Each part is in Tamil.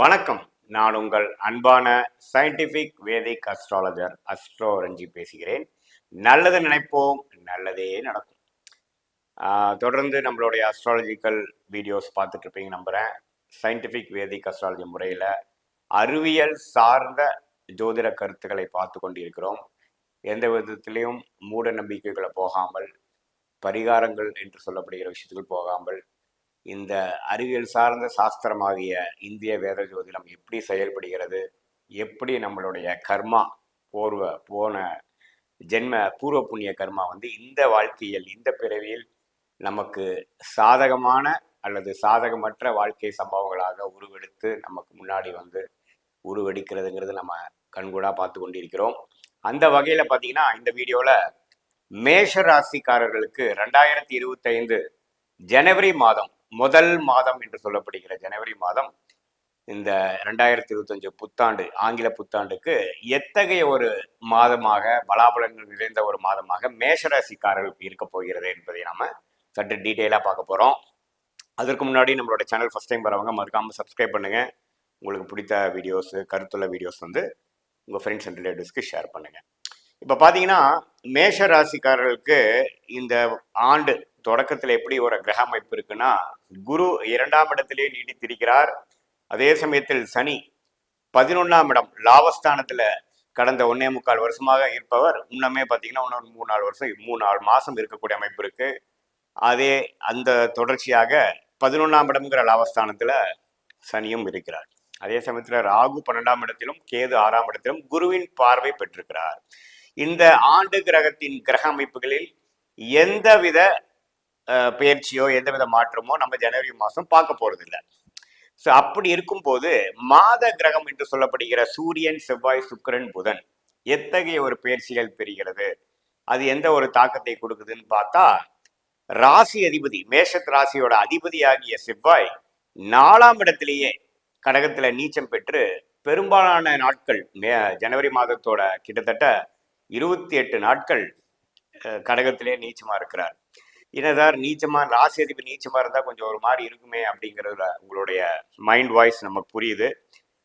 வணக்கம். நான் உங்கள் அன்பான scientific Vedic astrologer astro Ranji பேசுகிறேன். நல்லது நினைப்போம் நல்லதே நடக்கும். தொடர்ந்து நம்மளுடைய அஸ்ட்ராலஜிக்கல் வீடியோஸ் பார்த்துட்டு இருப்பீங்க நம்புகிறேன் சயின்டிஃபிக் வேதிக் அஸ்ட்ராலஜி முறையில் அறிவியல் சார்ந்த ஜோதிட கருத்துக்களை பார்த்து கொண்டு இருக்கிறோம் எந்த விதத்திலையும் மூட நம்பிக்கைகளை போகாமல் பரிகாரங்கள் என்று சொல்லப்படுகிற விஷயத்துக்கு போகாமல் இந்த அறிவியல் சார்ந்த சாஸ்திரமாகிய இந்திய வேத ஜோதிடம் எப்படி செயல்படுகிறது எப்படி நம்மளுடைய கர்மா போர்வ போன ஜென்ம பூர்வ புண்ணிய கர்மா வந்து இந்த வாழ்க்கையில் இந்த பிறவியில் நமக்கு சாதகமான அல்லது சாதகமற்ற வாழ்க்கை சம்பவங்களாக உருவெடுத்து நமக்கு முன்னாடி வந்து உருவெடுக்கிறதுங்கிறது நம்ம கண்கூடாக பார்த்து கொண்டிருக்கிறோம். அந்த வகையில் பார்த்தீங்கன்னா இந்த வீடியோவில் மேஷ ராசிக்காரர்களுக்கு ரெண்டாயிரத்தி இருபத்தைந்து ஜனவரி மாதம் முதல் மாதம் என்று சொல்லப்படுகிற ஜனவரி மாதம் இந்த ரெண்டாயிரத்தி இருபத்தஞ்சு புத்தாண்டு ஆங்கில புத்தாண்டுக்கு எத்தகைய ஒரு மாதமாக பலாபலங்கள் நிறைந்த ஒரு மாதமாக மேஷராசிக்காரர்களுக்கு இருக்க போகிறது என்பதை நாம சற்று டீட்டெயிலாக பார்க்க போகிறோம் அதற்கு முன்னாடி நம்மளோட சேனல் ஃபஸ்ட் டைம் வரவங்க மறக்காமல் சப்ஸ்கிரைப் பண்ணுங்கள் உங்களுக்கு பிடித்த வீடியோஸு கருத்துள்ள வீடியோஸ் வந்து உங்கள் ஃப்ரெண்ட்ஸ் அண்ட் ரிலேட்டிவ்ஸ்க்கு ஷேர் பண்ணுங்கள் இப்போ பார்த்தீங்கன்னா மேஷ ராசிக்காரர்களுக்கு இந்த ஆண்டு தொடக்கத்தில் எப்படி ஒரு கிரக அமைப்பு இருக்குன்னா குரு இரண்டாம் இடத்திலே நீடித்திருக்கிறார். அதே சமயத்தில் சனி பதினொன்னாம் இடம் லாபஸ்தானத்துல கடந்த ஒன்னே முக்கால் வருஷமாக இருப்பவர். இன்னமே பார்த்தீங்கன்னா இன்னொரு மூணு நாலு வருஷம் மூணு நாலு மாசம் இருக்கக்கூடிய அமைப்பு இருக்கு. அதே அந்த தொடர்ச்சியாக பதினொன்னாம் இடம்ங்கிற லாபஸ்தானத்துல சனியும் இருக்கிறார். அதே சமயத்துல ராகு பன்னெண்டாம் இடத்திலும் கேது ஆறாம் இடத்திலும் குருவின் பார்வை பெற்றிருக்கிறார். இந்த ஆண்டு கிரகத்தின் கிரக அமைப்புகளில் எந்தவித பயிற்சியோ பெயர்ச்சியோ எந்தவித மாற்றமோ நம்ம ஜனவரி மாதம் பார்க்க போறது இல்லை ஸோ அப்படி இருக்கும்போது மாத கிரகம் என்று சொல்லப்படுகிற சூரியன் செவ்வாய் சுக்கிரன் புதன் எத்தகைய ஒரு பயிற்சிகள் பெறுகிறது? அது எந்த ஒரு தாக்கத்தை கொடுக்குதுன்னு பார்த்தா ராசி அதிபதி மேஷத் ராசியோட அதிபதியாகிய செவ்வாய் நாலாம் இடத்திலேயே கடகத்துல நீச்சம் பெற்று பெரும்பாலான நாட்கள் மே ஜனவரி மாதத்தோட கிட்டத்தட்ட இருபத்தி எட்டு நாட்கள் அஹ், கடகத்திலே நீச்சமா இருக்கிறார். இனதார் நீச்சமா ராசி அதிபதி நீச்சமா இருந்தா கொஞ்சம் ஒரு மாதிரி இருக்குமே அப்படிங்கிறதுல உங்களுடைய மைண்ட் வாய்ஸ் நமக்கு புரியுது.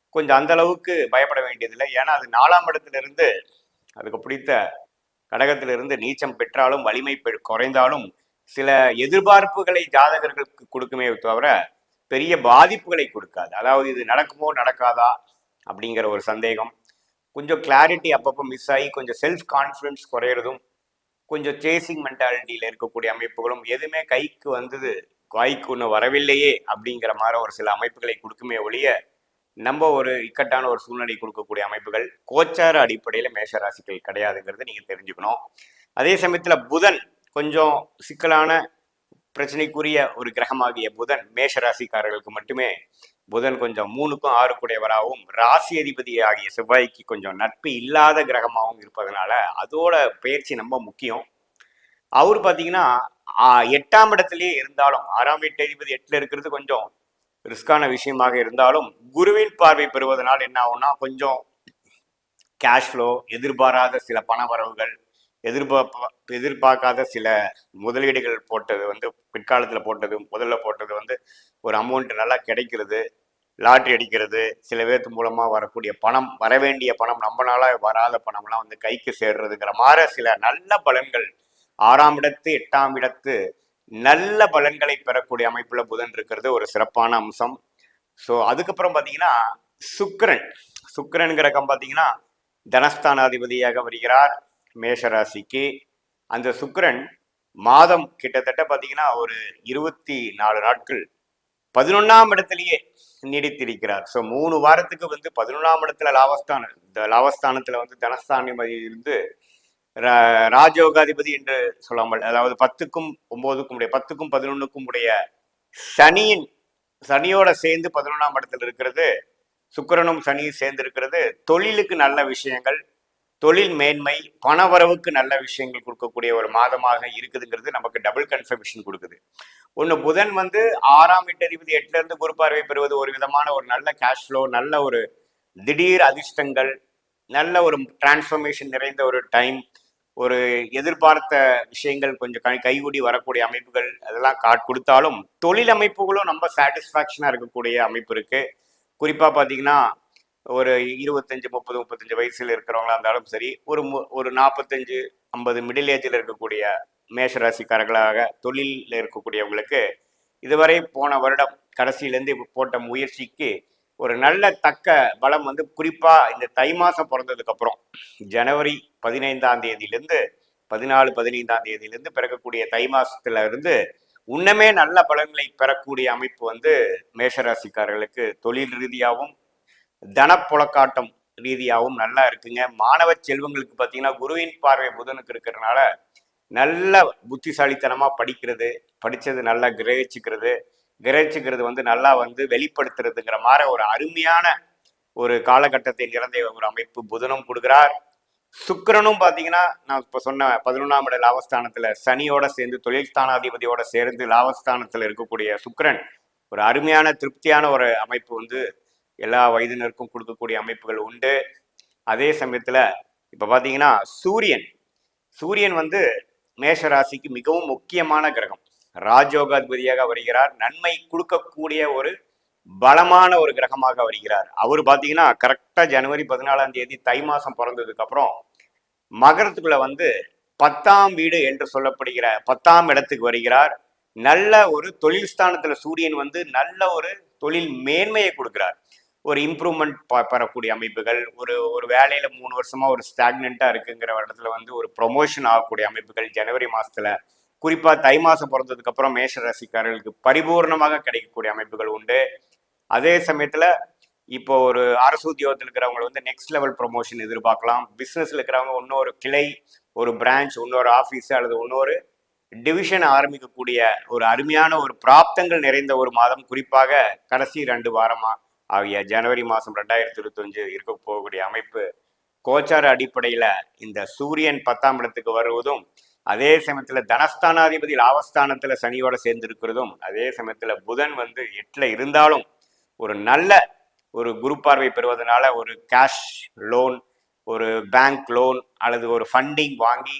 கொஞ்சம் அந்த அளவுக்கு பயப்பட வேண்டியதில்லை. ஏன்னா அது நாலாம் இடத்துல இருந்து அதுக்கு பிடித்த கடகத்திலிருந்து நீச்சம் பெற்றாலும் வலிமை பெ- குறைந்தாலும் சில எதிர்பார்ப்புகளை ஜாதகர்களுக்கு கொடுக்குமே தவிர பெரிய பாதிப்புகளை கொடுக்காது. அதாவது இது நடக்குமோ நடக்காதா அப்படிங்கிற ஒரு சந்தேகம். கொஞ்சம் கிளாரிட்டி அப்பப்போ மிஸ் ஆகி கொஞ்சம் செல்ஃப் கான்ஃபிடன்ஸ் குறையிறதும் கொஞ்சம் சேசிங் மென்டாலிட்டியில் இருக்கக்கூடிய அமைப்புகளும் எதுவுமே கைக்கு வந்தது வாய்க்கு ஒன்று வரவில்லையே அப்படிங்கிற மாதிரி ஒரு சில அமைப்புகளை கொடுக்குமே ஒழிய நம்ம ஒரு இக்கட்டான ஒரு சூழ்நிலை கொடுக்கக்கூடிய அமைப்புகள் கோச்சார அடிப்படையில் மேஷராசிகள் கிடையாதுங்கிறத நீங்கள் தெரிஞ்சுக்கணும். அதே சமயத்தில் புதன் கொஞ்சம் சிக்கலான பிரச்சனைக்குரிய ஒரு கிரகமாகிய புதன் மேஷ ராசிக்காரர்களுக்கு மட்டுமே புதன் கொஞ்சம் மூணுக்கும் ஆறுக்குடையவராகவும் ராசி அதிபதி ஆகிய செவ்வாய்க்கு கொஞ்சம் நட்பு இல்லாத கிரகமாகவும் இருப்பதனால அதோட பயிற்சி ரொம்ப முக்கியம். அவர் பார்த்தீங்கன்னா எட்டாம் இடத்துலயே இருந்தாலும் ஆறாம் வீட்டு அதிபதி எட்டுல இருக்கிறது கொஞ்சம் ரிஸ்கான விஷயமாக இருந்தாலும் குருவின் பார்வை பெறுவதனால் என்ன ஆகும்னா கொஞ்சம் கேஷ் ஃப்ளோ எதிர்பாராத சில பண வரவுகள் எதிர்பார்ப்ப எதிர்பார்க்காத சில முதலீடுகள் போட்டது வந்து பிற்காலத்தில் போட்டது முதல்ல போட்டது வந்து ஒரு அமௌண்ட் நல்லா கிடைக்கிறது லாட்ரி அடிக்கிறது சில பேர்த்து மூலமாக வரக்கூடிய பணம் வர வேண்டிய பணம் நம்மளால வராத பணம்லாம் வந்து கைக்கு சேர்றதுங்கிற மாதிரி சில நல்ல பலன்கள் ஆறாம் இடத்து எட்டாம் இடத்து நல்ல பலன்களை பெறக்கூடிய அமைப்புல புதன் இருக்கிறது ஒரு சிறப்பான அம்சம். ஸோ அதுக்கப்புறம் பார்த்தீங்கன்னா சுக்கிரன். சுக்கிரன் கிரகம் பார்த்தீங்கன்னா தனஸ்தானாதிபதியாக வருகிறார். மேஷராசிக்கு அந்த சுக்கிரன் மாதம் கிட்டத்தட்ட பார்த்தீங்கன்னா ஒரு இருபத்தி நாலு நாட்கள் பதினொன்னாம் இடத்திலேயே நீடித்திருக்கிறார். ஸோ மூணு வாரத்துக்கு வந்து பதினொன்றாம் இடத்துல லாபஸ்தானம் இந்த லாவஸ்தானத்தில் வந்து தனஸ்தானிபதி இருந்து ரா- ராஜயோகாதிபதி என்று சொல்லாமல் அதாவது பத்துக்கும் ஒன்பதுக்கும் உடைய பத்துக்கும் பதினொன்னுக்கும் உடைய சனியின் சனியோட சேர்ந்து பதினொன்றாம் இடத்துல இருக்கிறது சுக்கிரனும் சனியும் சேர்ந்து இருக்கிறது தொழிலுக்கு நல்ல விஷயங்கள் தொழில் மேன்மை பணவரவுக்கு நல்ல விஷயங்கள் கொடுக்கக்கூடிய ஒரு மாதமாக இருக்குதுங்கிறது நமக்கு டபுள் கன்ஃபர்மேஷன் கொடுக்குது. ஒன்று புதன் வந்து ஆறாம் எட்டு அதிபதி எட்டுல குரு பார்வை பெறுவது ஒரு விதமான ஒரு நல்ல கேஷ் ஃப்ளோ நல்ல ஒரு திடீர் அதிர்ஷ்டங்கள் நல்ல ஒரு டிரான்ஸ்ஃபர்மேஷன் நிறைந்த ஒரு டைம் ஒரு எதிர்பார்த்த விஷயங்கள் கொஞ்சம் கை கைகூடி வரக்கூடிய அமைப்புகள் அதெல்லாம் காட் கொடுத்தாலும் தொழில் அமைப்புகளும் ரொம்ப சாட்டிஸ்ஃபேக்ஷனாக இருக்கக்கூடிய அமைப்பு இருக்குது குறிப்பாக பார்த்தீங்கன்னா ஒரு இருபத்தஞ்சு முப்பது முப்பத்தஞ்சு வயசுல இருக்கிறவங்களா இருந்தாலும் சரி ஒரு மு- ஒரு நாற்பத்தஞ்சு ஐம்பது மிடில் ஏஜில் இருக்கக்கூடிய மேஷராசிக்காரர்களாக தொழிலில் இருக்கக்கூடியவங்களுக்கு இதுவரை போன வருடம் கடைசியிலேருந்து இப்போ போட்ட முயற்சிக்கு ஒரு நல்ல தக்க பலம் வந்து குறிப்பாக இந்த தை மாதம் பிறந்ததுக்கப்புறம் ஜனவரி பதினைந்தாம் தேதியிலேருந்து பதினாலு பதினைந்தாம் தேதியிலேருந்து பிறக்கக்கூடிய தை மாதத்துல இருந்து உன்னமே நல்ல பலன்களை பெறக்கூடிய அமைப்பு வந்து மேஷராசிக்காரர்களுக்கு தொழில் ரீதியாகவும் தனப்புழக்காட்டம் ரீதியாகவும் நல்லா இருக்குங்க. மாணவ செல்வங்களுக்கு பார்த்தீங்கன்னா குருவின் பார்வை புதனுக்கு இருக்கிறதுனால நல்ல புத்திசாலித்தனமா படிக்கிறது படிச்சது நல்லா கிரகிச்சுக்கிறது கிரகிச்சுக்கிறது வந்து நல்லா வந்து வெளிப்படுத்துறதுங்கிற மாதிரி ஒரு அருமையான ஒரு காலகட்டத்தை நிறந்த ஒரு அமைப்பு புதனும் கொடுக்கிறார். சுக்கரனும் பார்த்தீங்கன்னா நான் இப்போ சொன்ன பதினொன்றாம் இட லாபஸ்தானத்துல சனியோட சேர்ந்து தொழில் ஸ்தானாதிபதியோட சேர்ந்து லாபஸ்தானத்துல இருக்கக்கூடிய சுக்கரன் ஒரு அருமையான திருப்தியான ஒரு அமைப்பு வந்து எல்லா வயதினருக்கும் கொடுக்கக்கூடிய அமைப்புகள் உண்டு. அதே சமயத்துல இப்ப பாத்தீங்கன்னா சூரியன். சூரியன் வந்து மேஷ ராசிக்கு மிகவும் முக்கியமான கிரகம். ராஜோகாதிபதியாக வருகிறார். நன்மை கொடுக்கக்கூடிய ஒரு பலமான ஒரு கிரகமாக வருகிறார். அவர் பாத்தீங்கன்னா கரெக்டா ஜனவரி பதினாலாம் தேதி தை மாசம் பிறந்ததுக்கு அப்புறம் மகரத்துக்குள்ள வந்து பத்தாம் வீடு என்று சொல்லப்படுகிற பத்தாம் இடத்துக்கு வருகிறார். நல்ல ஒரு தொழில் ஸ்தானத்துல சூரியன் வந்து நல்ல ஒரு தொழில் மேன்மையை கொடுக்கிறார். ஒரு இம்ப்ரூவ்மெண்ட் பெறக்கூடிய அமைப்புகள் ஒரு ஒரு வேலையில மூணு வருஷமா ஒரு ஸ்டாக்னண்டா இருக்குங்கிற இடத்துல வந்து ஒரு ப்ரொமோஷன் ஆகக்கூடிய அமைப்புகள் ஜனவரி மாசத்துல குறிப்பா தை மாசம் பிறந்ததுக்கு அப்புறம் மேஷ ராசிக்காரர்களுக்கு பரிபூர்ணமாக கிடைக்கக்கூடிய அமைப்புகள் உண்டு. அதே சமயத்துல இப்போ ஒரு அரசு உத்தியோகத்தில் இருக்கிறவங்க வந்து நெக்ஸ்ட் லெவல் ப்ரொமோஷன் எதிர்பார்க்கலாம். பிஸ்னஸில் இருக்கிறவங்க இன்னொரு கிளை ஒரு பிரான்ச் இன்னொரு ஆஃபீஸ் அல்லது இன்னொரு டிவிஷன் ஆரம்பிக்கக்கூடிய ஒரு அருமையான ஒரு பிராப்தங்கள் நிறைந்த ஒரு மாதம். குறிப்பாக கடைசி ரெண்டு வாரமாக ஆகிய ஜனவரி மாதம் ரெண்டாயிரத்தி இருபத்தஞ்சு இருக்க போகக்கூடிய அமைப்பு கோச்சார அடிப்படையில் இந்த சூரியன் பத்தாம் இடத்துக்கு வருவதும் அதே சமயத்தில் தனஸ்தானாதிபதி லாபஸ்தானத்துல சனியோட சேர்ந்திருக்கிறதும் அதே சமயத்தில் புதன் வந்து எட்டில் இருந்தாலும் ஒரு நல்ல ஒரு குரு பார்வை பெறுவதனால ஒரு கேஷ் லோன் ஒரு பேங்க் லோன் அல்லது ஒரு ஃபண்டிங் வாங்கி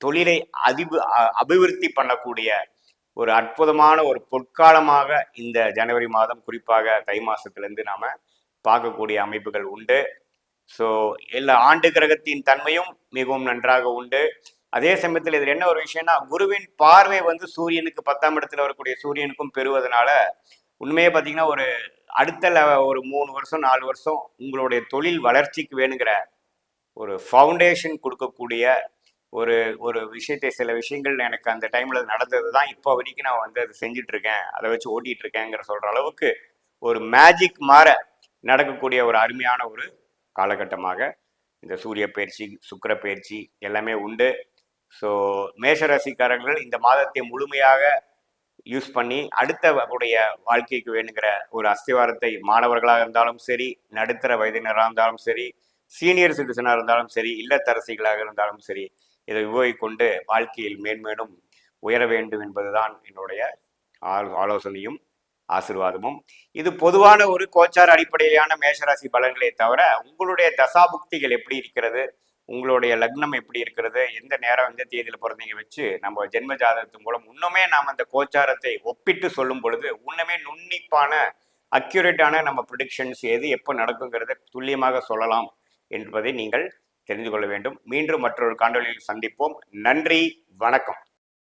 தொழிலை அதிபு அ- அபிவிருத்தி பண்ணக்கூடிய ஒரு அற்புதமான ஒரு பொற்காலமாக இந்த ஜனவரி மாதம் குறிப்பாக தை மாசத்திலிருந்து நாம பார்க்கக்கூடிய அமைப்புகள் உண்டு. ஸோ எல்லா ஆண்டு கிரகத்தின் தன்மையும் மிகவும் நன்றாக உண்டு. அதே சமயத்தில் இதில் என்ன ஒரு விஷயம்னா குருவின் பார்வை வந்து சூரியனுக்கு பத்தாம் இடத்துல வரக்கூடிய சூரியனுக்கும் பெறுவதனால உண்மையே பார்த்தீங்கன்னா ஒரு அடுத்த ஒரு மூணு வருஷம் நாலு வருஷம் உங்களுடைய தொழில் வளர்ச்சிக்கு வேணுங்கிற ஒரு ஃபவுண்டேஷன் கொடுக்கக்கூடிய ஒரு ஒரு விஷயத்தை சில விஷயங்கள் எனக்கு அந்த டைம்ல நடந்தது தான் இப்போ வரைக்கும் நான் வந்து அதை செஞ்சுட்டு இருக்கேன் அதை வச்சு ஓட்டிட்டு இருக்கேங்கிற சொல்ற அளவுக்கு ஒரு மேஜிக் மாற நடக்கக்கூடிய ஒரு அருமையான ஒரு காலகட்டமாக இந்த சூரிய பயிற்சி சுக்கிர பயிற்சி எல்லாமே உண்டு. ஸோ மேஷராசிக்காரர்கள் இந்த மாதத்தை முழுமையாக யூஸ் பண்ணி அடுத்த உடைய வாழ்க்கைக்கு வேணுங்கிற ஒரு அஸ்திவாரத்தை மாணவர்களாக இருந்தாலும் சரி நடுத்தர வயதினராக இருந்தாலும் சரி சீனியர் சிட்டிசனாக இருந்தாலும் சரி இல்லத்தரசிகளாக இருந்தாலும் சரி இதை உபயோகிக்கொண்டு வாழ்க்கையில் மேன்மேலும் உயர வேண்டும் என்பதுதான் என்னுடைய ஆலோசனையும் ஆசிர்வாதமும். இது பொதுவான ஒரு கோச்சார அடிப்படையிலான மேஷராசி பலன்களே தவிர உங்களுடைய தசாபுக்திகள் எப்படி இருக்கிறது உங்களுடைய லக்னம் எப்படி இருக்கிறது எந்த நேரம் எந்த தேதியில பிறந்தீங்க வச்சு நம்ம ஜென்ம ஜாதகத்தின் மூலம் இன்னுமே நாம் அந்த கோச்சாரத்தை ஒப்பிட்டு சொல்லும் பொழுது இன்னுமே நுண்ணிப்பான அக்யூரேட்டான நம்ம ப்ரிடிக்ஷன்ஸ் எது எப்போ நடக்குங்கிறத துல்லியமாக சொல்லலாம். என்பதை நீங்கள் தெரிந்து கொள்ள வேண்டும். மீண்டும் மற்றொரு காணொளியில் சந்திப்போம். நன்றி வணக்கம்.